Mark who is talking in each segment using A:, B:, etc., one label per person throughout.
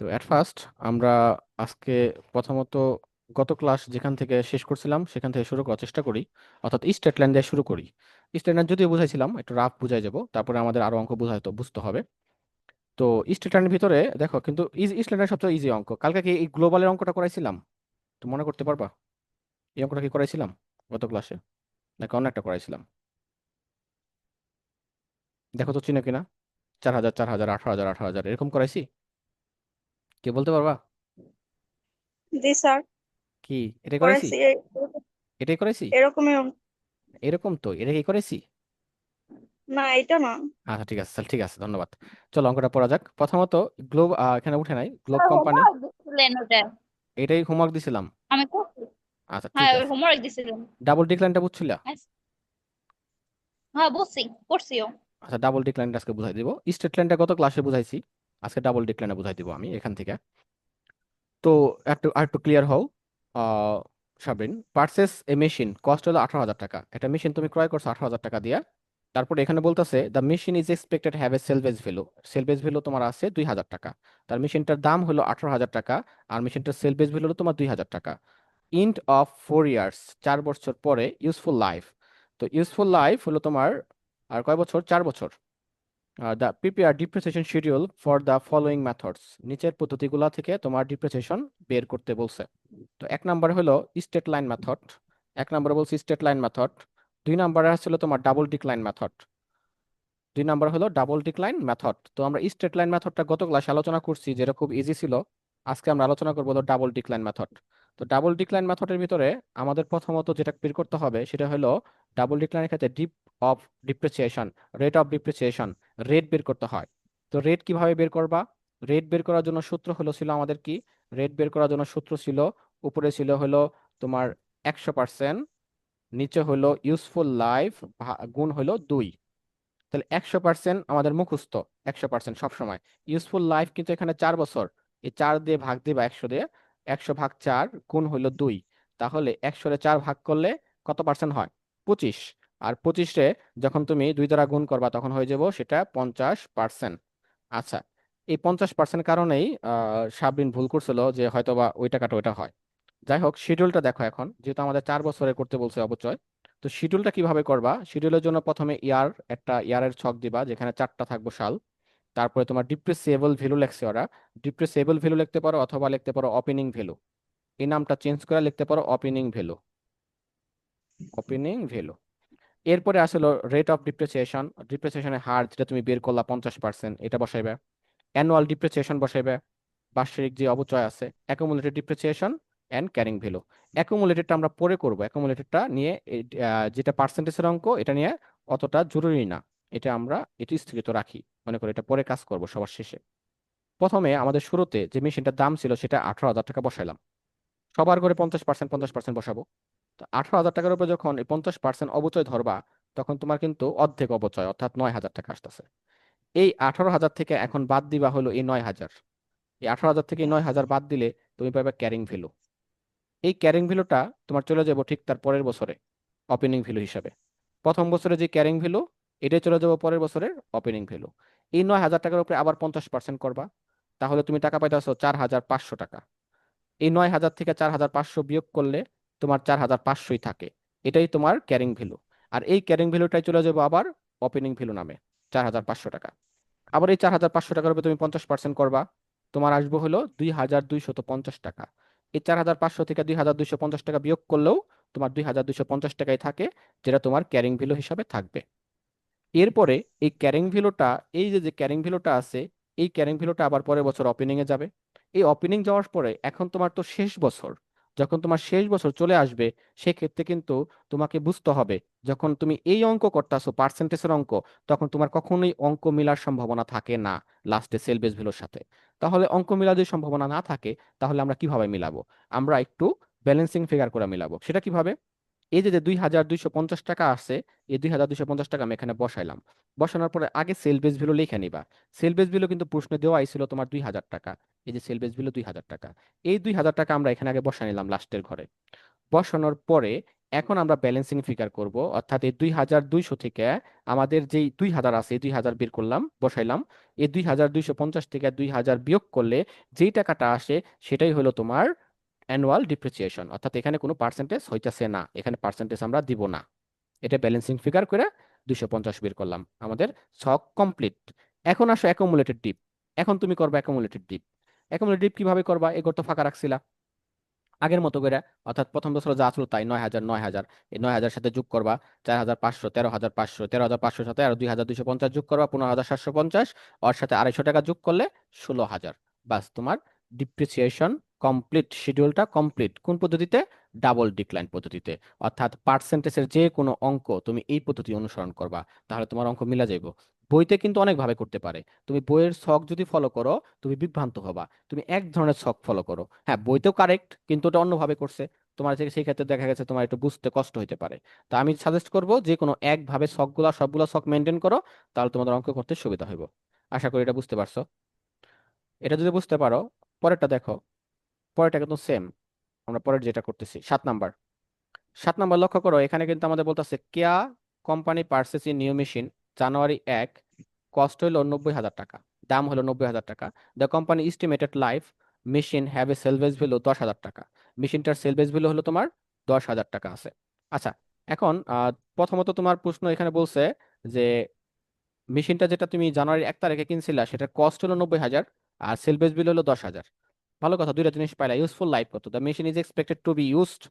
A: তো at first আমরা আজকে প্রথমত গত ক্লাস যেখান থেকে শেষ করছিলাম, সেখান থেকে শুরু করার চেষ্টা করি। অর্থাৎ স্টেট লাইন দিয়ে শুরু করি। স্টেট লাইন যদিও বুঝাইছিলাম, একটু রাফ বুঝাই যাব তারপরে আমাদের আরও অঙ্ক বুঝাইতে বুঝতে হবে। তো স্টেট লাইনের ভিতরে, দেখো, কিন্তু স্টেট লাইন সবচেয়ে ইজি অঙ্ক। কালকে কি এই গ্লোবালের অঙ্কটা করাইছিলাম? তো মনে করতে পারবা? এই অঙ্কটা কি করাইছিলাম গত ক্লাসে নাকি অন্য একটা করাইছিলাম? দেখো তো চিনো কিনা? চার হাজার চার হাজার, আঠারো হাজার আঠারো হাজার, এরকম করাইছি? কে বলতে পারবা?
B: জি স্যার।
A: কি এটাই করাইছি
B: করেছি? এ-
A: এটাই করেছি?
B: এরকমই।
A: এরকম তো এটা কি করেছি?
B: না এটা না।
A: আচ্ছা ঠিক আছে তাহলে ঠিক আছে ধন্যবাদ। চলো অঙ্কটা পড়া যাক। প্রথমত গ্লোব এখানে উঠে নাই গ্লোব কোম্পানি।
C: হোমওয়ার্ক দিছিলেন ওটা
A: এটাই হোমওয়ার্ক দিছিলাম।
C: আমি করছি।
A: আচ্ছা ঠিক
C: হ্যাঁ
A: আছে।
C: হোমওয়ার্ক দিছিলেন
A: ডাবল ডিক্লাইনটা বুঝছিলা?
C: হ্যাঁ বুঝছি করছিও
A: আচ্ছা ডাবল ডিক্লাইনটা আজকে বুঝাই দিব। স্টেট লাইনটা গত ক্লাসে বুঝাইছি? আজকে ডাবল ডিক্লাইনটা বুঝাই দিব আমি এখান থেকে। তো একটু আর একটু ক্লিয়ার হও Sabrin. Purchase a machine cost হলো আঠারো হাজার টাকা। একটা মেশিন তুমি ক্রয় করছ আঠারো হাজার টাকা দিয়ে। তারপরে এখানে বলতেছে the machine is expected have a salvage value salvage value তোমার আছে দুই হাজার টাকা। তার মেশিনটার দাম হলো আঠারো হাজার টাকা, আর মেশিনটার সেলভেজ ভ্যালু হলো তোমার দুই হাজার টাকা। ইন্ট অফ ফোর ইয়ার্স চার বছর পরে ইউজফুল লাইফ তো ইউজফুল লাইফ হলো তোমার, আর কয় বছর? চার বছর। The prepare depreciation schedule for the following methods নিচের পদ্ধতিগুলো থেকে তোমার ডিপ্রিসিয়েশন বের করতে বলছে। তো এক নাম্বার হলো স্টেট লাইন মেথড এক নম্বরে বলছি স্টেট লাইন মেথড দুই নম্বরে আসছিল তোমার ডাবল ডিক্লাইন মেথড দুই নাম্বার হলো ডাবল ডিক্লাইন মেথড তো আমরা স্টেট লাইন মেথডটা গত ক্লাসে আলোচনা করছি যেটা খুব ইজি ছিল। আজকে আমরা আলোচনা করব ডাবল ডিক্লাইন মেথড তো ডাবল ডিক্লাইন মেথডের ভিতরে আমাদের প্রথমত যেটা বের করতে হবে, সেটা হলো ডাবল ডিক্লাইনের ক্ষেত্রে dip of depreciation rate of depreciation rate বের করতে হয়। তো রেট কীভাবে বের করবা? রেট বের করার জন্য সূত্র হলো ছিল আমাদের কি? রেট বের করার জন্য সূত্র ছিল, উপরে ছিল হলো তোমার একশো পার্সেন্ট নিচে হলো ইউজফুল লাইফ গুণ হলো দুই। তাহলে একশো পার্সেন্ট আমাদের মুখস্থ, একশো পার্সেন্ট সবসময়। ইউজফুল লাইফ কিন্তু এখানে চার বছর। এই চার দিয়ে ভাগ দিবা একশো দিয়ে, একশো ভাগ চার গুণ হইল দুই। তাহলে একশো চার ভাগ করলে কত পার্সেন্ট হয়? পঁচিশ। আর পঁচিশে যখন তুমি দুই দ্বারা গুণ করবা, তখন হয়ে যাব সেটা পঞ্চাশ পার্সেন্ট আচ্ছা এই পঞ্চাশ পার্সেন্ট কারণেই সাবরিন ভুল করছিল যে হয়তোবা ওই টাকাটা ওইটা হয়। যাই হোক শিডিউলটা দেখো এখন, যেহেতু আমাদের চার বছরে করতে বলছে অবচয়, তো শিডিউলটা কীভাবে করবা? শিডিউলের জন্য প্রথমে ইয়ার একটা ইয়ারের ছক দিবা, যেখানে চারটা থাকব সাল। তারপরে তোমার ডিপ্রেসিয়েবল ভ্যালু লেখছে ওরা। ডিপ্রেসিয়েবল ভ্যালু লিখতে পারো অথবা লিখতে পারো ওপেনিং ভ্যালু এই নামটা চেঞ্জ করে লিখতে পারো ওপেনিং ভ্যালু ওপেনিং ভ্যালু এরপরে আসলো রেট অফ ডিপ্রিসিয়েশন ডিপ্রিসিয়েশনের হার যেটা তুমি বের করলা পঞ্চাশ পার্সেন্ট এটা বসাইবে। অ্যানুয়াল ডিপ্রিসিয়েশন বসাইবে, বার্ষিক যে অবচয় আছে accumulated depreciation and carrying value অ্যাকুমুলেটেডটা আমরা পরে করব অ্যাকুমুলেটেডটা নিয়ে যেটা পার্সেন্টেজের অঙ্ক, এটা নিয়ে অতটা জরুরি না। এটা আমরা এটি স্থগিত রাখি। মনে করি এটা পরে কাজ করব সবার শেষে। প্রথমে আমাদের শুরুতে যে মেশিনটার দাম ছিল, সেটা আঠারো হাজার টাকা বসাইলাম। সবার করে পঞ্চাশ পার্সেন্ট পঞ্চাশ পার্সেন্ট বসাবো। আঠারো হাজার টাকার উপরে যখন পঞ্চাশ পার্সেন্ট অবচয় ধরবা, তখন তোমার কিন্তু অর্ধেক অবচয়, অর্থাৎ নয় হাজার টাকা আসতেছে। এই আঠারো হাজার থেকে এখন বাদ দিবা হলো এই নয় হাজার। এই আঠারো হাজার থেকে নয় হাজার বাদ দিলে তুমি পাবে ক্যারিং ভ্যালু এই ক্যারিং ভ্যালুটা তোমার চলে যাব ঠিক তার পরের বছরে ওপেনিং ভ্যালু হিসাবে। প্রথম বছরে যে ক্যারিং ভ্যালু এটাই চলে যাব পরের বছরের ওপেনিং ভ্যালু এই নয় হাজার টাকার উপরে আবার পঞ্চাশ পার্সেন্ট করবা, তাহলে তুমি টাকা পাইতেছো চার হাজার পাঁচশো টাকা। এই নয় হাজার থেকে চার হাজার পাঁচশো বিয়োগ করলে তোমার চার হাজার পাঁচশোই থাকে। এটাই তোমার ক্যারিং ভ্যালু আর এই ক্যারিং ভ্যালুটাই চলে যাব আবার ওপেনিং ভ্যালু নামে, চার হাজার পাঁচশো টাকা। আবার এই চার হাজার পাঁচশো টাকার উপরে তুমি পঞ্চাশ পার্সেন্ট করবা। তোমার আসব হলো দুই হাজার দুইশত পঞ্চাশ টাকা। এই চার হাজার পাঁচশো থেকে দুই হাজার দুইশো পঞ্চাশ টাকা বিয়োগ করলেও তোমার দুই হাজার দুইশো পঞ্চাশ টাকাই থাকে, যেটা তোমার ক্যারিং ভ্যালু হিসাবে থাকবে। এরপরে এই ক্যারিং ভ্যালুটা এই যে যে ক্যারিং ভ্যালুটা আছে, এই ক্যারিং ভ্যালুটা আবার পরের বছর ওপেনিং এ যাবে। এই ওপেনিং যাওয়ার পরে এখন তোমার তো শেষ বছর। যখন তোমার শেষ বছর চলে আসবে, সেক্ষেত্রে কিন্তু তোমাকে বুঝতে হবে, যখন তুমি এই অঙ্ক করতেছো পার্সেন্টেজের অঙ্ক, তখন তোমার কখনোই অঙ্ক মিলার সম্ভাবনা থাকে না লাস্টে সেল বেস ভ্যালুর সাথে। তাহলে অঙ্ক মিলার যদি সম্ভাবনা না থাকে, তাহলে আমরা কীভাবে মিলাবো? আমরা একটু ব্যালেন্সিং ফিগার করে মিলাবো। সেটা কীভাবে? এই যে দুই হাজার দুইশো পঞ্চাশ টাকা আছে এই দুই হাজার দুইশো পঞ্চাশ টাকা আমি এখানে বসাইলাম বসানোর পরে আগে সেল বেস ভ্যালু লিখে নিবা সেল বেস ভ্যালু কিন্তু প্রশ্নে দেওয়া ছিল তোমার দুই হাজার টাকা এই যে সেল বেস ভ্যালু দুই হাজার টাকা এই দুই হাজার টাকা আমরা এখানে আগে বসাই নিলাম লাস্টের ঘরে বসানোর পরে এখন আমরা ব্যালেন্সিং ফিগার করব অর্থাৎ এই দুই হাজার দুইশো থেকে আমাদের যেই দুই হাজার আছে দুই হাজার বের করলাম বসাইলাম এই দুই হাজার দুইশো পঞ্চাশ থেকে দুই হাজার বিয়োগ করলে যেই টাকাটা আসে সেটাই হলো তোমার অ্যানুয়াল ডিপ্রিসিয়েশন অর্থাৎ এখানে কোনো পার্সেন্টেজ হইতেছে না, এখানে পার্সেন্টেজ আমরা দিব না। এটা ব্যালেন্সিং ফিগার করে দুইশো পঞ্চাশ বের করলাম, আমাদের ছক কমপ্লিট এখন আসো অ্যাকুমুলেটেড ডিপ এখন তুমি করবা অ্যাকুমুলেটেড ডিপ অ্যাকুমুলেটেড ডিপ কীভাবে করবা? এই তো ফাঁকা রাখছিলা। আগের মতো করে, অর্থাৎ প্রথম বছর যা ছিল তাই নয় হাজার নয় হাজার। এই নয় হাজার সাথে যোগ করবা, চার হাজার পাঁচশো, তেরো হাজার পাঁচশো, তেরো হাজার পাঁচশোর সাথে আরও দুই হাজার দুইশো পঞ্চাশ যোগ করবা, পনেরো হাজার সাতশো পঞ্চাশ। ওর সাথে আড়াইশো টাকা যোগ করলে ষোলো হাজার। বাস তোমার ডিপ্রিসিয়েশন কমপ্লিট শিডিউলটা কমপ্লিট কোন পদ্ধতিতে? ডাবল ডিক্লাইন পদ্ধতিতে। অর্থাৎ পার্সেন্টেজের যে কোনো অঙ্ক তুমি এই পদ্ধতি অনুসরণ করবা, তাহলে তোমার অঙ্ক মিলা যাইব। বইতে কিন্তু অনেকভাবে করতে পারে। তুমি বইয়ের ছক যদি ফলো করো, তুমি বিভ্রান্ত হবা। তুমি এক ধরনের ছক ফলো করো। হ্যাঁ বইতেও কারেক্ট কিন্তু ওটা অন্যভাবে করছে। তোমার সেই ক্ষেত্রে দেখা গেছে তোমার একটু বুঝতে কষ্ট হতে পারে। তা আমি সাজেস্ট করব যে, কোনো একভাবে ছকগুলা সবগুলো ছক মেনটেন করো, তাহলে তোমাদের অঙ্ক করতে সুবিধা হইব। আশা করি এটা বুঝতে পারছ। এটা যদি বুঝতে পারো, পরেরটা দেখো। পরেরটা কিন্তু সেম আমরা পরের যেটা করতেছি, সাত নাম্বার। সাত নাম্বার লক্ষ্য করো, এখানে কিন্তু আমাদের বলতেছে, Kia company purchase in new machine, January এক, কস্ট হলো নব্বই হাজার টাকা, দাম হলো নব্বই হাজার টাকা। The company estimated life, machine have a salvage value দশ হাজার টাকা, মেশিনটার সেলভেজ ভ্যালু হলো তোমার দশ হাজার টাকা আছে। আচ্ছা এখন প্রথমত তোমার প্রশ্ন এখানে বলছে যে, মেশিনটা যেটা তুমি জানুয়ারি এক তারিখে কিনছিলা, সেটার কস্ট হলো নব্বই হাজার, আর সেলভেজ বিল হলো দশ হাজার। ভালো কথা, দুইটা জিনিস পাইলা ইউজফুল লাইফ কত? The machine is expected to be used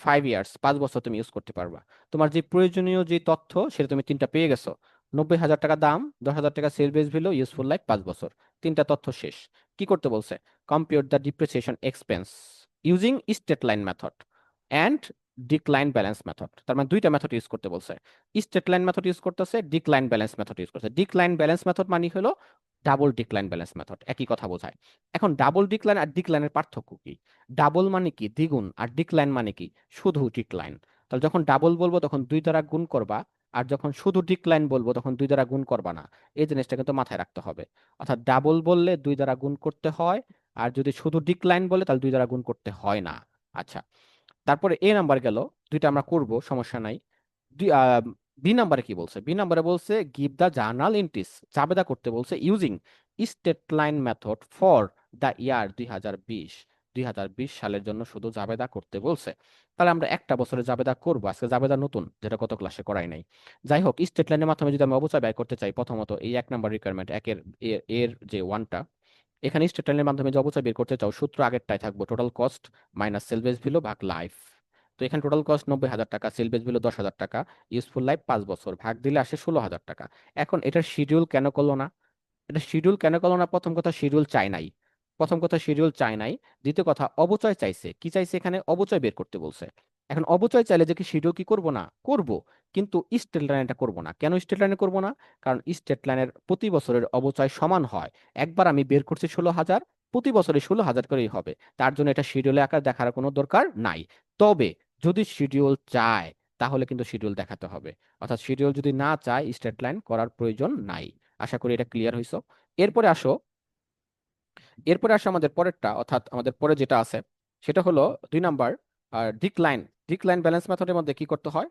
A: five years পাঁচ বছর তুমি ইউজ করতে পারবা। তোমার যে প্রয়োজনীয় যে তথ্য, সেটা তুমি তিনটা পেয়ে গেছো। নব্বই হাজার টাকা দাম, দশ হাজার টাকা salvage value useful life পাঁচ বছর। তিনটা তথ্য শেষ। কি করতে বলছে? Compute the depreciation expense using state line method and decline balance method তার মানে দুইটা মেথড ইউজ করতে বলছে। স্টেট লাইন মেথড ইউজ করতেছে ডিক্লাইন ব্যালেন্স মেথড ইউজ করছে ডিক্লাইন ব্যালেন্স মেথড মানে হলো ডাবল ডিক্লাইন ব্যালেন্স মেথড একই কথা বোঝায়। এখন ডাবল ডিক্লাইন আর ডিক্লাইনের পার্থক্য কি? ডাবল মানে কি? দ্বিগুণ। আর ডিক্লাইন মানে কি? শুধু ডিক্লাইন তাহলে যখন ডাবল বলব, তখন দুই দ্বারা গুণ করবা। আর যখন শুধু ডিক্লাইন বলব, তখন দুই দ্বারা গুণ করবা না। এই জিনিসটা কিন্তু মাথায় রাখতে হবে। অর্থাৎ ডাবল বললে দুই দ্বারা গুণ করতে হয়। আর যদি শুধু ডিক্লাইন বলে, তাহলে দুই দ্বারা গুণ করতে হয় না। আচ্ছা। তারপরে এ নাম্বার গেল। দুইটা আমরা করব, সমস্যা নাই। দুই বি নাম্বারে কি বলছে? বি নাম্বারে বলছে গিভ দ্য জার্নাল এন্ট্রিস জাবেদা করতে বলছে using state line method for the year দুই হাজার বিশ, দুই হাজার বিশ সালের জন্য শুধু জাবেদা করতে বলছে। তাহলে আমরা একটা বছরে জাবেদা করব, আজকে জাবেদা নতুন, যেটা গত ক্লাসে করাই নাই। যাই হোক স্টেট লাইনের মাধ্যমে যদি আমি অবচয় ব্যয় করতে চাই, প্রথমত এই এক নাম্বার রিকোয়ারমেন্ট একের, এর যে ওয়ানটা এখানে স্টেট লাইনের মাধ্যমে যে অবচয় বের করতে চাও, সূত্র আগেরটাই থাকব total cost minus salvage value ভাগ লাইফ তো এখানে টোটাল কস্ট নব্বই হাজার টাকা সেলভেজ ভ্যালু দশ হাজার টাকা ইউজফুল লাইফ পাঁচ বছর, ভাগ দিলে আসে ষোলো হাজার টাকা। এখন এটার শিডিউল কেন করল না? এটা শিডিউল কেন করল না? প্রথম কথা শিডিউল চাই নাই। প্রথম কথা শিডিউল চাই নাই। দ্বিতীয় কথা, অবচয় চাইছে। কি চাইছে এখানে? অবচয় বের করতে বলছে। এখন অবচয় চাইলে যে কি শিডিউল কি করব না? করব। কিন্তু স্টেট লাইনটা করব না। কেন স্টেট লাইনে করব না? কারণ স্টেট লাইনের প্রতি বছরের অবচয় সমান হয়। একবার আমি বের করছি ষোলো হাজার, প্রতি বছরে ষোলো হাজার করেই হবে। তার জন্য এটা শিডিউলে আকার দেখার কোনো দরকার নাই। তবে যদি শিডিউল চায়, তাহলে কিন্তু শিডিউল দেখাতে হবে। অর্থাৎ শিডিউল যদি না চায় স্টেট লাইন করার প্রয়োজন নাই। আশা করি এটা ক্লিয়ার হইছো এরপরে আসো এরপরে আসো আমাদের পরেরটা, অর্থাৎ আমাদের পরে যেটা আছে, সেটা হলো দুই নাম্বার আর ডিক্লাইন ডিক্লাইন ব্যালেন্স মেথডের মধ্যে কি করতে হয়?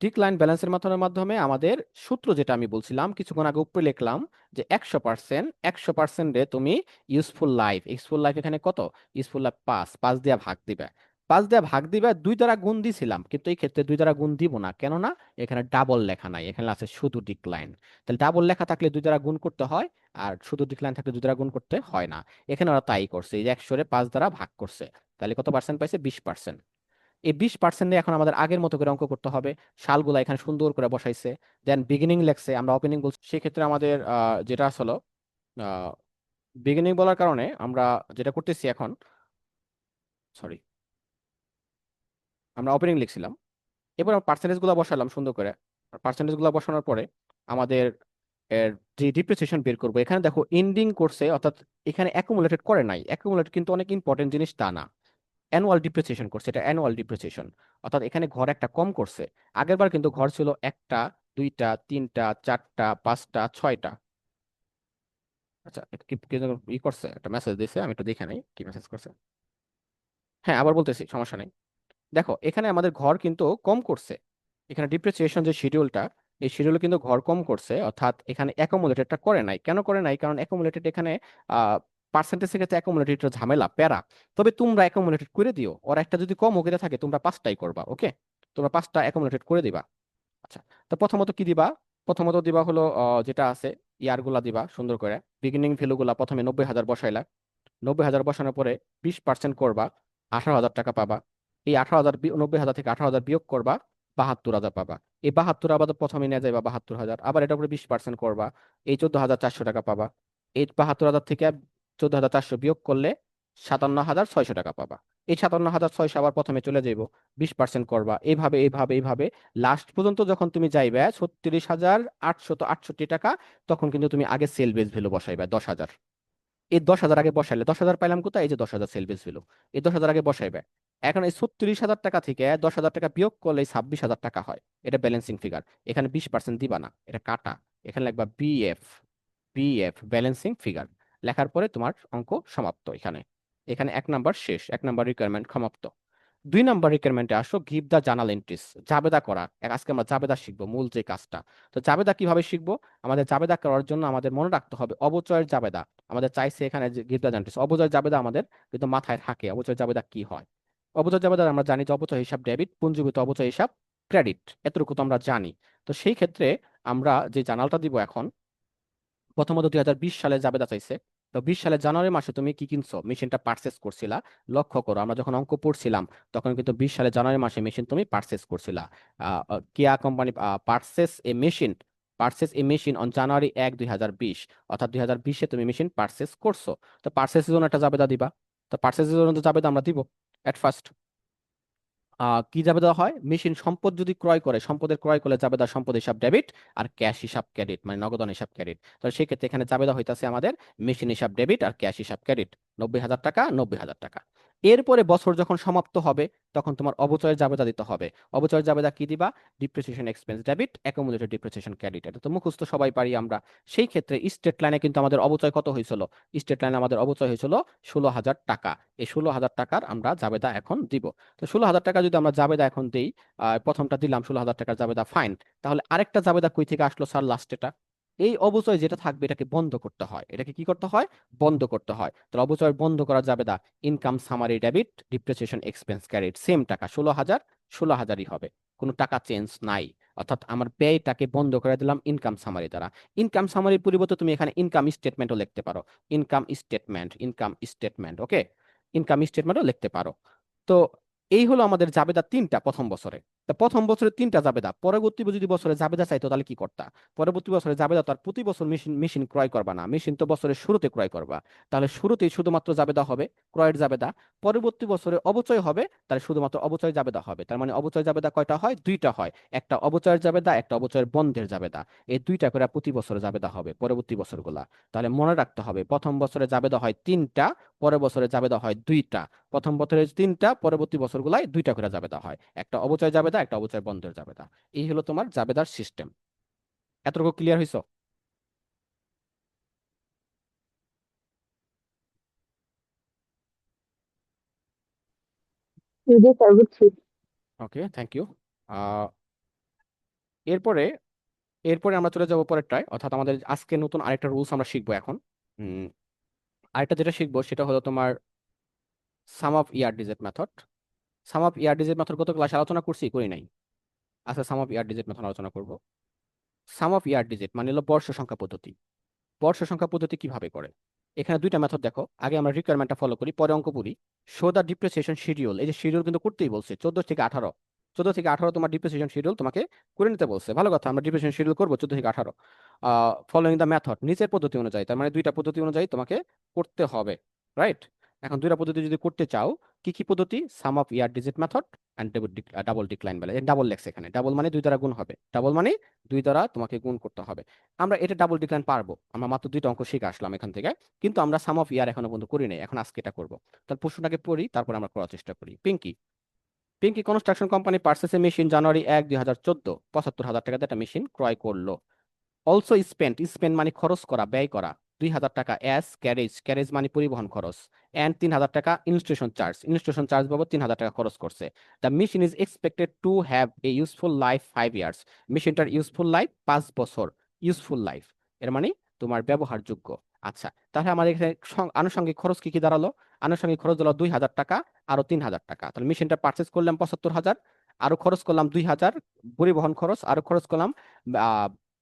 A: ডিক্লাইন ব্যালেন্সের মেথডের মাধ্যমে আমাদের সূত্র যেটা আমি বলছিলাম, কিছুক্ষণ আগে উপরে লিখলাম যে একশো পার্সেন্ট একশো পার্সেন্টে তুমি ইউজফুল লাইফ ইউজফুল লাইফ এখানে কত? ইউজফুল লাইফ পাঁচ পাঁচ দিয়া ভাগ দিবে। পাঁচ দিয়া ভাগ দিবে, দুই দ্বারা গুণ দিছিলাম। কিন্তু এই ক্ষেত্রে দুই দ্বারা গুণ দিব না। কেননা এখানে ডাবল লেখা নাই। এখানে আছে শুধু ডিক্লাইন তাহলে ডাবল লেখা থাকলে দুই দ্বারা গুণ করতে হয় আর শুধু ডিক্লাইন থাকলে দুই দ্বারা গুণ করতে হয় না। এখানে ওরা তাই করছে। এই যে একশোরে পাঁচ দ্বারা ভাগ করছে। তাহলে কত পার্সেন্ট পাইছে? বিশ পার্সেন্ট এই বিশ পার্সেন্টে এখন আমাদের আগের মতো করে অঙ্ক করতে হবে। সালগুলা এখানে সুন্দর করে বসাইছে। দেন বিগিনিং লেখছে। আমরা ওপেনিং বলছি। সেক্ষেত্রে আমাদের যেটা আসলো বিগিনিং বলার কারণে আমরা যেটা করতেছি এখন সরি আমরা ওপেনিং লিখছিলাম। এবার পার্সেন্টেজগুলো বসালাম সুন্দর করে। পার্সেন্টেজগুলো বসানোর পরে আমাদের এর যে ডিপ্রিসিয়েশন বের করব, এখানে দেখো এন্ডিং করছে অর্থাৎ এখানে অ্যাকুমুলেটেড করে নাই। অ্যাকুমুলেট কিন্তু অনেক ইম্পর্টেন্ট জিনিস তা না। অ্যানুয়াল ডিপ্রিসিয়েশন করছে এটা অ্যানুয়াল ডিপ্রিসিয়েশন অর্থাৎ এখানে ঘর একটা কম করছে। আগেরবার কিন্তু ঘর ছিল একটা, দুইটা, তিনটা, চারটা, পাঁচটা, ছয়টা। আচ্ছা ই করছে, একটা মেসেজ দিয়েছে আমি একটু দেখে নেই, কি মেসেজ করছে। হ্যাঁ আবার বলতেছি, সমস্যা নেই। দেখো, এখানে আমাদের ঘর কিন্তু কম করছে। এখানে ডিপ্রিসিয়েশন যে শিডিউলটা এই শিডিউল কিন্তু ঘর কম করছে, অর্থাৎ এখানে অ্যাকোমোলেটেডটা করে নাই। কেন করে নাই? কারণ অ্যাকোমোলেটেড এখানে পার্সেন্টেজের ক্ষেত্রে অ্যাকোমোলেটেড ঝামেলা, প্যারা। তবে তোমরা অ্যাকোমোলেটেড করে দিও। ওর একটা যদি কম ওকে থাকে, তোমরা পাঁচটাই করবা, ওকে? তোমরা পাঁচটা অ্যাকোমোলেটেড করে দিবা। আচ্ছা তো প্রথমত কি দিবা? প্রথমত দিবা হলো যেটা আছে, ইয়ারগুলা দিবা, সুন্দর করে। বিগিনিং ভ্যালুগুলা প্রথমে নব্বই হাজার বসাইলা। নব্বই হাজার বসানোর পরে বিশ পার্সেন্ট করবা, আঠারো হাজার টাকা পাবা। এই আঠারো হাজার নব্বই হাজার থেকে আঠারো হাজার বিয়োগ করবা, বাহাত্তর হাজার পাবা। এই বাহাত্তর আবার প্রথমে নিয়ে যাইবা বাহাত্তর হাজার, আবার এটা উপরে বিশ পার্সেন্ট করবা, এই চোদ্দ হাজার চারশো টাকা পাবা। এই বাহাত্তর হাজার থেকে চোদ্দ হাজার চারশো বিয়োগ করলে সাতান্ন হাজার ছয়শো টাকা পাবা। এই সাতান্ন হাজার ছয়শো আবার প্রথমে চলে যাইব, বিশ পার্সেন্ট করবা। এইভাবে এইভাবে এইভাবে লাস্ট পর্যন্ত যখন তুমি যাইবে ছত্রিশ হাজার আটশত আটষট্টি টাকা, তখন কিন্তু তুমি আগে সেল বেস ভ্যালু বসাইবে দশ হাজার। এই দশ হাজার আগে বসাইলে, দশ হাজার পাইলাম কোথায়? এই যে দশ হাজার সেল বেস ভ্যালু এই দশ হাজার আগে বসাইবে। এখন এই ছত্রিশ হাজার টাকা থেকে দশ হাজার টাকা বিয়োগ করলে ছাব্বিশ হাজার টাকা হয়। এটা ব্যালেন্সিং ফিগার এখানে বিশ পার্সেন্ট দিবা না। এটা কাটা। এখানে লিখবা বিএফ বিএফ ব্যালেন্সিং ফিগার লেখার পরে তোমার অঙ্ক সমাপ্ত এখানে। এখানে এক নাম্বার শেষ। এক নাম্বার রিকোয়ারমেন্ট সমাপ্ত। দুই নাম্বার রিকোয়ারমেন্টে আসো গিভ দ্য জার্নাল এন্ট্রিস জাবেদা করা। আজকে আমরা জাবেদা শিখব মূল যে কাজটা। তো জাবেদা কীভাবে শিখব? আমাদের জাবেদা করার জন্য আমাদের মনে রাখতে হবে অবচয়ের জাবেদা। আমাদের চাইছে এখানে গিভ দ্য এন্ট্রিস অবচয় জাবেদা আমাদের কিন্তু মাথায় থাকে। অবচয় জাবেদা কি হয়? অবচয় জাবেদা আমরা জানি যে অবচয় হিসাব ডেবিট পুঞ্জীভূত অবচয় হিসাব ক্রেডিট এতটুকু তো আমরা জানি। তো সেই ক্ষেত্রে আমরা যে জার্নালটা দিব এখন, প্রথমত দুই হাজার বিশ সালে জাবেদা চাইছে। তো বিশ সালে জানুয়ারি মাসে তুমি কি কিনছো? মেশিনটা পারচেস করছিলা। লক্ষ্য করো, আমরা যখন অঙ্ক পড়ছিলাম, তখন কিন্তু বিশ সালে জানুয়ারি মাসে মেশিন তুমি পারচেস করছিলা। Kia company purchase a machine purchase a machine on January এক দুই হাজার বিশ, অর্থাৎ দুই হাজার বিশে তুমি মেশিন পারচেস করছ। তো পারচেসের জন্য একটা জাবেদা দিবা। তো পারচেসের জন্য তো জাবেদা আমরা দিব। এট ফার্স্ট কি দেওয়া হয়? মেশিন সম্পদ যদি ক্রয় করে, সম্পদের ক্রয় করলে যাবে জাবেদা সম্পদ হিসাব ডেবিট আর ক্যাশ হিসাব ক্রেডিট মানে নগদন হিসাব ক্রেডিট তাহলে সেক্ষেত্রে এখানে যাবে জাবেদা হইতেছে আমাদের মেশিন হিসাব ডেবিট আর ক্যাশ হিসাব ক্রেডিট নব্বই হাজার টাকা, নব্বই হাজার টাকা। এরপরে বছর যখন সমাপ্ত হবে, তখন তোমার অবচয়ের জাবেদা দিতে হবে। অবচয়ের জাবেদা কি দিবা? Depreciation expense debit accumulated depreciation credit এটা। তো মুখস্থ সবাই পারি আমরা। সেই ক্ষেত্রে স্টেট লাইনে কিন্তু আমাদের অবচয় কত হয়েছিল? স্টেট লাইনে আমাদের অবচয় হয়েছিল ষোলো হাজার টাকা। এই ষোলো হাজার টাকার আমরা জাবেদা এখন দিব। তো ষোলো হাজার টাকা যদি আমরা জাবেদা এখন দিই প্রথমটা দিলাম ষোলো হাজার টাকার জাবেদা ফাইন তাহলে আরেকটা জাবেদা কই থেকে আসলো স্যার লাস্টেটা এই অবচয় যেটা থাকবে এটাকে বন্ধ করতে হয়। এটাকে কি করতে হয়? বন্ধ করতে হয়। তাহলে অবচয় বন্ধ করা জাবেদা income summary debit depreciation expense credit same টাকা, ষোলো হাজার, ষোলো হাজারই হবে। কোনো টাকা চেঞ্জ নাই। অর্থাৎ আমার ব্যয়টাকে বন্ধ করে দিলাম ইনকাম সামারি দ্বারা। ইনকাম সামারির পরিবর্তে তুমি এখানে ইনকাম স্টেটমেন্টও লিখতে পারো। Income statement income statement okay income স্টেটমেন্টও লিখতে পারো। তো এই হলো আমাদের জাবেদা তিনটা প্রথম বছরে। তা প্রথম বছরে তিনটা জাবেদা। পরবর্তী যদি বছরে জাবেদা চাইতো, তাহলে কি করতা? পরবর্তী বছরে জাবেদা তার প্রতি বছর মেশিন মেশিন ক্রয় করবা না। মেশিন তো বছরের শুরুতে ক্রয় করবা। তাহলে শুরুতেই শুধুমাত্র জাবেদা হবে, ক্রয়ের জাবেদা। পরবর্তী বছরে অবচয় হবে, তাহলে শুধুমাত্র অবচয় জাবেদা হবে। তার মানে অবচয় জাবেদা কয়টা হয়? দুইটা হয়। একটা অবচয়ের জাবেদা, একটা অবচয়ের বন্ধের জাবেদা। এই দুইটা করে প্রতি বছরে জাবেদা হবে পরবর্তী বছরগুলা। তাহলে মনে রাখতে হবে, প্রথম বছরে জাবেদা হয় তিনটা, পরের বছরে জাবেদা হয় দুইটা। প্রথম বছরে তিনটা, পরবর্তী বছরগুলাই দুইটা করে জাবেদা হয়। একটা অবচয় জাবেদা একটা অবচয় বন্ধের জাবেদা। এই হলো তোমার জাবেদার সিস্টেম এতটুকু ক্লিয়ার
D: বুঝছি
A: ওকে থ্যাংক ইউ এরপরে এরপরে আমরা চলে যাব পরেরটায় অর্থাৎ আমাদের আজকে নতুন আরেকটা রুলস আমরা শিখব এখন। আরেকটা যেটা শিখব সেটা হলো তোমার sum of year digit method sum of year digit method গত ক্লাসে আলোচনা করছি, করি নাই। আচ্ছা sum of year digit method আলোচনা করব। সাম অফ ইয়ার ডিজিট মানে হলো বর্ষ সংখ্যা পদ্ধতি। বর্ষ সংখ্যা পদ্ধতি কীভাবে করে? এখানে দুইটা মেথড দেখো, আগে আমরা রিকোয়ারমেন্টটা ফলো করি, পরে অঙ্ক পড়ি শো দ্য ডিপ্রিসিয়েশন শিডিউল এই যে শিডিউল কিন্তু করতেই বলছে, চোদ্দ থেকে আঠারো। চোদ্দ থেকে আঠারো তোমার ডিপ্রিসিয়েশন শিডিউল তোমাকে করে নিতে বলছে। ভালো কথা, আমরা ডিপ্রিসিয়েশন শিডিউল করব চোদ্দ থেকে আঠারো। ফলোইং দ্য মেথড নিচের পদ্ধতি অনুযায়ী, তার মানে দুইটা পদ্ধতি অনুযায়ী তোমাকে করতে হবে রাইট এখন দুইটা পদ্ধতি যদি করতে চাও কি কি পদ্ধতি? Sum of year digit method and double decline বলে। ডাবল লেখছে এখানে। ডাবল মানে দুই দ্বারা গুণ হবে। ডাবল মানে দুই দ্বারা তোমাকে গুণ করতে হবে। আমরা এটা ডাবল ডিক্লাইন পারব। আমরা মাত্র দুইটা অঙ্ক শিখে আসলাম এখান থেকে। কিন্তু আমরা সাম অফ ইয়ার এখনও পর্যন্ত করি নাই। এখন আজকে এটা করব। তাহলে প্রশ্নটাকে পড়ি, তারপর আমরা করার চেষ্টা করি। পিঙ্কি পিঙ্কি কনস্ট্রাকশন কোম্পানি পার্সেসে মেশিন জানুয়ারি এক, দুই হাজার চোদ্দ। পঁচাত্তর হাজার টাকাতে একটা মেশিন ক্রয় করল। অলসো স্পেন্ট স্পেন্ড মানে খরচ করা, ব্যয় করা। দুই হাজার টাকা এস ক্যারেজ ক্যারেজ মানে পরিবহন খরচ অ্যান্ড তিন হাজার টাকা ইনস্টলেশন চার্জ ইনস্টলেশন চার্জ বাবদ তিন হাজার টাকা খরচ করছে। The machine is expected to have a useful life five years মেশিনটার ইউজফুল লাইফ পাঁচ বছর। ইউজফুল লাইফ এর মানে তোমার ব্যবহারযোগ্য। আচ্ছা তাহলে আমাদের এখানে আনুষঙ্গিক খরচ কি কি দাঁড়াল? আনুষঙ্গিক খরচ হলো দুই হাজার টাকা, আরও তিন হাজার টাকা। তাহলে মেশিনটা পারচেস করলাম পঁচাত্তর হাজার, আরও খরচ করলাম দুই হাজার। পরিবহন খরচ, আরও খরচ করলাম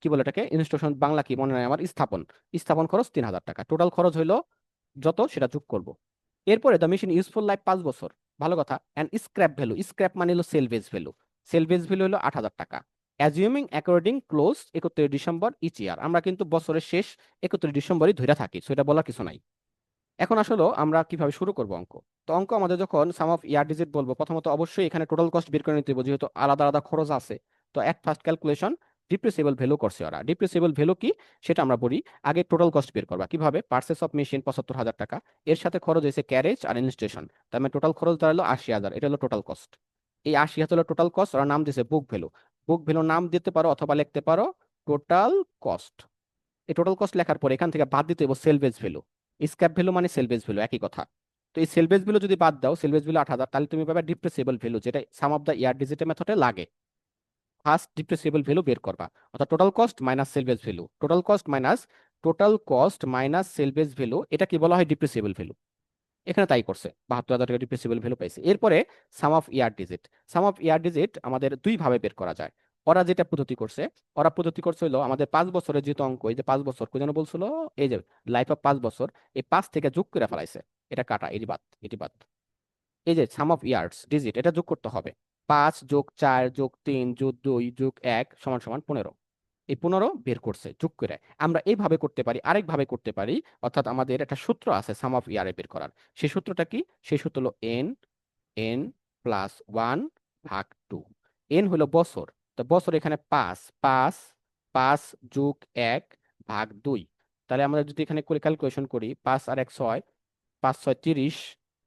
A: কি বলে এটাকে? ইনস্টলেশন বাংলা কি? মনে নাই আমার, স্থাপন। স্থাপন খরচ তিন হাজার টাকা। টোটাল খরচ হইল যত সেটা যোগ করব। এরপরে দ্য মেশিন ইউজফুল লাইফ পাঁচ বছর। ভালো কথা। অ্যান্ড স্ক্র্যাপ ভ্যালু স্ক্র্যাপ মানে হলো সেলভেজ ভ্যালু সেলভেজ ভ্যালু হলো আট হাজার টাকা। অ্যাজিউমিং অ্যাকর্ডিং ক্লোজ একত্রিশ ডিসেম্বর ইচ ইয়ার আমরা কিন্তু বছরের শেষ একত্রিশ ডিসেম্বরই ধরে থাকি সেটা বলার কিছু নাই। এখন আসলে আমরা কীভাবে শুরু করব অঙ্ক? তো অঙ্ক আমাদের যখন সাম অফ ইয়ার ডিজিট বলব, প্রথমত অবশ্যই এখানে টোটাল কস্ট বের করে নিতে হবে যেহেতু আলাদা আলাদা খরচ আছে। তো এক ফার্স্ট ক্যালকুলেশন ডিপ্রেসিবল ভ্যালু করছে ওরা। ডিপ্রেসিবল ভ্যালু কি? সেটা আমরা বলি আগে টোটাল কস্ট বের করবা। কীভাবে? পার্সেস অফ মেশিন পঁচাত্তর হাজার টাকা। এর সাথে খরচ হয়েছে ক্যারেজ আর ইনস্টেশন তার মানে টোটাল খরচ দাঁড়াল আশি হাজার। এটা হলো টোটাল কস্ট এই আশি হাজার হলো টোটাল কস্ট ওরা নাম দিয়েছে বুক ভ্যালু বুক ভ্যালু নাম দিতে পারো অথবা লিখতে পারো টোটাল কস্ট এই টোটাল কস্ট লেখার পরে এখান থেকে বাদ দিতে হবে সেলভেজ ভ্যালু স্ক্র্যাপ ভ্যালু মানে সেলভেজ ভ্যালু একই কথা। তো এই সেলভেজ ভ্যালু যদি বাদ দাও সেলভেজ ভ্যালু আট হাজার, তাহলে তুমি পাবে ডিপ্রেসেবল ভ্যালু যেটা সাম অফ দ্য ইয়ার ডিজিটের মেথডে লাগে। ফার্স্ট ডিপ্রেসিবল ভ্যালু বের করবা। অর্থাৎ total cost minus salvage value total cost minus total cost minus salvage value এটা কি বলা হয় ডিপ্রেসিবল ভ্যালু এখানে তাই করছে। বাহাত্তর হাজার টাকা ডিপ্রেসিবল ভ্যালু পাইছে। এরপরে sum of year digit sum of year digit আমাদের দুই ভাবে বের করা যায়। ওরা যেটা পদ্ধতি করছে, ওরা পদ্ধতি করছে হলো আমাদের পাঁচ বছরের যেহেতু অঙ্ক, এই যে পাঁচ বছর কোন যেন বলছিল? এই যে লাইফ অফ পাঁচ বছর, এই পাঁচ থেকে যোগ করে ফেলাইছে। এটা কাটা, এটি বাদ এটি বাদ। এই যে সাম অফ ইয়ার্স ডিজিট এটা যোগ করতে হবে। পাঁচ যোগ চার যোগ তিন যোগ দুই যোগ এক সমান সমান পনেরো। এই পনেরো বের করছে, যোগ করে। আমরা এইভাবে করতে পারি, আরেকভাবে করতে পারি, অর্থাৎ আমাদের একটা সূত্র আছে সাম অফ ইয়ারে বের করার। সেই সূত্রটা কি? সেই সূত্র হলো এন এন প্লাস ওয়ান ভাগ টু এন হলো বছর, তো বছর এখানে পাঁচ পাঁচ পাঁচ যোগ এক ভাগ দুই। তাহলে আমরা যদি এখানে ক্যালকুলেশন করি, পাঁচ আর এক ছয়, পাঁচ ছয় তিরিশ,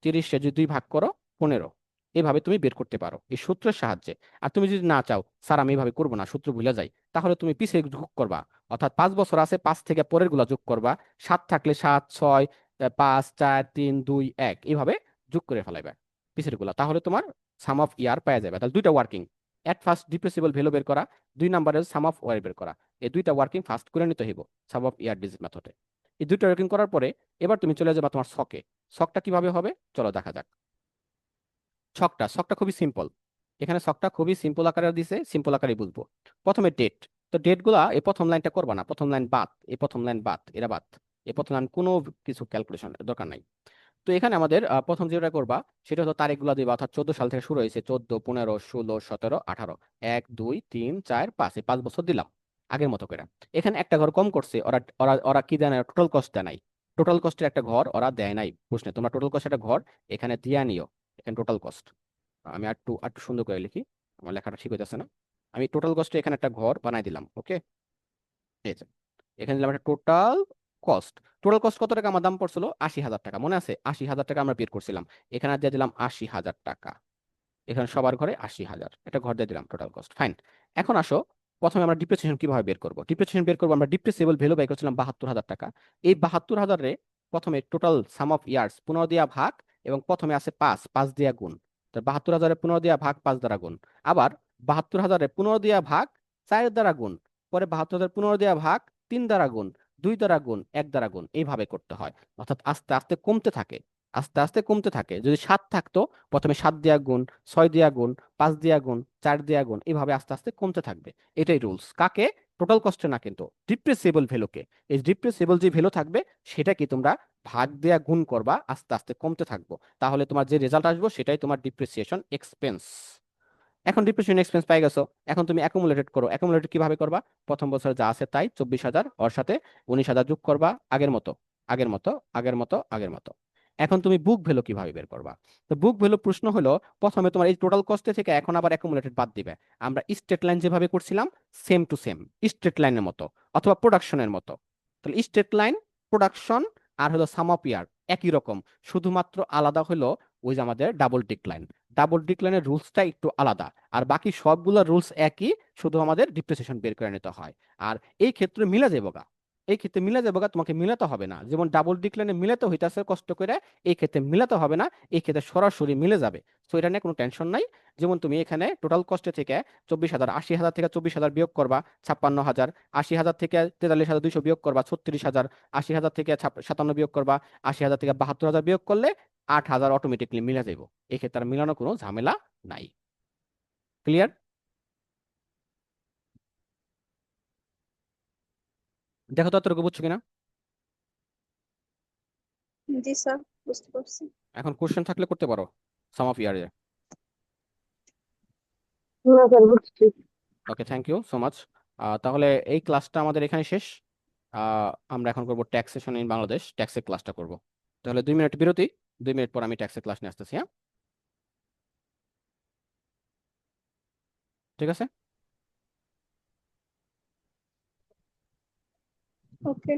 A: তিরিশে যদি দুই ভাগ করো, পনেরো। এভাবে তুমি বের করতে পারো এই সূত্রের সাহায্যে। আর তুমি যদি না চাও, স্যার, আমি এভাবে করব না, সূত্র ভুলে যাই, তাহলে তুমি পিছে যোগ করবা। অর্থাৎ পাঁচ বছর আছে, পাঁচ থেকে পরেরগুলা যোগ করবা। সাত থাকলে সাত, ছয় পাঁচ, চার, তিন, দুই, এক এইভাবে যোগ করে ফেলাইবে পিছেরগুলা। তাহলে তোমার সাম অফ ইয়ার পাওয়া যাবে তাহলে দুইটা working at first depreciable value বের করা, দুই নাম্বারের সাম অফ ওয়ার বের করা। এই দুইটা ওয়ার্কিং ফার্স্ট করে নিতে হইব সাম অফ ইয়ার ডিজিট মেথডে এই দুইটা ওয়ার্কিং করার পরে এবার তুমি চলে যাবে তোমার ছকে ছকটা কীভাবে হবে? চলো দেখা যাক। ছকটা ছকটা খুবই সিম্পল এখানে ছকটা খুবই সিম্পল আকারে দিছে সিম্পল আকারে বুঝব। প্রথমে ডেট তো ডেটগুলা এই প্রথম লাইনটা করবা না, প্রথম লাইন বাদ, এই প্রথম লাইন বাদ, এরা বাদ। এই প্রথম লাইন কোনো কিছু ক্যালকুলেশন দরকার নাই। তো এখানে আমাদের প্রথম যেটা করবা, সেটা হলো তারিখগুলো দিবা, অর্থাৎ চোদ্দ সাল থেকে শুরু হয়েছে, চোদ্দ, পনেরো, ষোলো, সতেরো, আঠারো। এক, দুই, তিন, চার, পাঁচ, এই পাঁচ বছর দিলাম, আগের মতো করে। এখানে একটা ঘর কম করছে, ওরা ওরা ওরা কি দেয় না টোটাল কস্ট দেয় নাই। টোটাল কস্টের একটা ঘর ওরা দেয় নাই প্রশ্নে তোমরা টোটাল কস্ট একটা ঘর এখানে দিয়া নিও। এখানে টোটাল কস্ট আমি আর একটু আর একটু সুন্দর করে লিখি, আমার লেখাটা ঠিক হইতেছে না। আমি টোটাল কস্টে এখানে একটা ঘর বানাই দিলাম ওকে এই যে, এখানে দিলাম একটা টোটাল কস্ট টোটাল কস্ট কত টাকা? আমার দাম পড়ছিল আশি হাজার টাকা, মনে আছে? আশি হাজার টাকা আমরা বের করছিলাম। এখানে দিয়ে দিলাম আশি হাজার টাকা। এখানে সবার ঘরে আশি হাজার। এটা ঘর দিয়ে দিলাম টোটাল কস্ট ফাইন এখন আসো, প্রথমে আমরা ডিপ্রেসিয়েশন কীভাবে বের করব? ডিপ্রেসিয়েশন বের করব, আমরা ডিপ্রেসিবল ভ্যালু বাই করছিলাম বাহাত্তর হাজার টাকা। এই বাহাত্তর হাজারে প্রথমে টোটাল সাম অফ ইয়ার্স পনেরো দিয়া ভাগ এবং প্রথমে আছে পাঁচ পাঁচ দিয়া গুণ। বাহাত্তর হাজারে পনেরো দিয়া ভাগ পাঁচ দ্বারা গুণ। আবার বাহাত্তর হাজারে পনেরো দিয়া ভাগ চার দ্বারা গুণ। পরে বাহাত্তর হাজার পনেরো দিয়া ভাগ তিন দ্বারা গুণ, দুই দ্বারা গুণ, এক দ্বারা গুণ। এইভাবে করতে হয়। অর্থাৎ আস্তে আস্তে কমতে থাকে। আস্তে আস্তে কমতে থাকে। যদি সাত থাকতো, প্রথমে সাত দিয়া গুণ, ছয় দিয়া গুণ, পাঁচ দিয়া গুণ, চার দিয়া গুণ, এইভাবে আস্তে আস্তে কমতে থাকবে। এটাই রুলস কাকে? টোটাল কস্টে না কিন্তু ডিপ্রেসিবল ভ্যালুকে এই ডিপ্রেসিবল যে ভ্যালু থাকবে সেটা কি তোমরা ভাগ দেয়া গুণ করবা, আস্তে আস্তে কমতে থাকব। তাহলে তোমার যে রেজাল্ট আসব, সেটাই তোমার ডিপ্রিসিয়েশন এক্সপেন্স এখন ডিপ্রিসিয়েশন এক্সপেন্স পাই গেছো। এখন তুমি অ্যাকুমুলেটেড করো। অ্যাকুমুলেটেড কীভাবে করবা? প্রথম বছর যা আছে তাই চব্বিশ হাজার, ওর সাথে উনিশ হাজার যোগ করবা, আগের মতো আগের মতো আগের মতো আগের মতো। এখন তুমি বুক ভ্যালু কীভাবে বের করবা? তো বুক ভ্যালু প্রশ্ন হলো, প্রথমে তোমার এই টোটাল কস্টে থেকে এখন আবার অ্যাকুমুলেটেড বাদ দিবে। আমরা স্টেট লাইন যেভাবে করছিলাম সেম টু সেম স্টেট লাইনের মতো, অথবা প্রোডাকশনের মতো। তাহলে স্টেট লাইন প্রোডাকশন আর হলো সাম অফ ইয়ার একই রকম, শুধুমাত্র আলাদা হলো ওই যে আমাদের ডাবল ডিক্লাইন ডাবল ডিক্লাইনের রুলসটা একটু আলাদা, আর বাকি সবগুলো রুলস একই, শুধু আমাদের ডিপ্রেসেশন বের করে নিতে হয়। আর এই ক্ষেত্রে মিলা যাব গা। এই ক্ষেত্রে মিলে যাবে তোমাকে মিলাতে হবে না। যেমন ডাবল ডিক্লাইনে মিলাতে হইতাছে, কষ্ট করে এই ক্ষেত্রে মিলাতে হবে না, এই ক্ষেত্রে সরাসরি মিলে যাবে। তো এটা নিয়ে কোনো টেনশন নাই। যেমন তুমি এখানে টোটাল কস্টে থেকে চব্বিশ হাজার, আশি হাজার থেকে চব্বিশ হাজার বিয়োগ করবা, ছাপ্পান্ন হাজার, আশি হাজার থেকে তেতাল্লিশ হাজার দুইশো বিয়োগ করবা, ছত্রিশ হাজার, আশি হাজার থেকে সাতান্ন বিয়োগ করবা, আশি হাজার থেকে বাহাত্তর হাজার বিয়োগ করলে আট হাজার অটোমেটিকলি মিলে যাইব। এক্ষেত্রে ক্ষেত্রে আর মিলানো কোনো ঝামেলা নাই। ক্লিয়ার দেখো তো এতটুকু বুঝছ কিনা?
B: জি স্যার বুঝতে পারছি।
A: এখন কোশ্চেন থাকলে করতে পারো সাম অফ ইয়ারে
D: না স্যার বুঝছি।
A: Okay thank you so much তাহলে এই ক্লাসটা আমাদের এখানে শেষ। আহ, আমরা এখন করব ট্যাক্সেশন ইন বাংলাদেশ ট্যাক্সের ক্লাসটা করব। তাহলে দুই মিনিট বিরতি দুই মিনিট পর আমি ট্যাক্সের ক্লাস নিয়ে আসতেছি হ্যাঁ? ঠিক আছে?
B: ওকে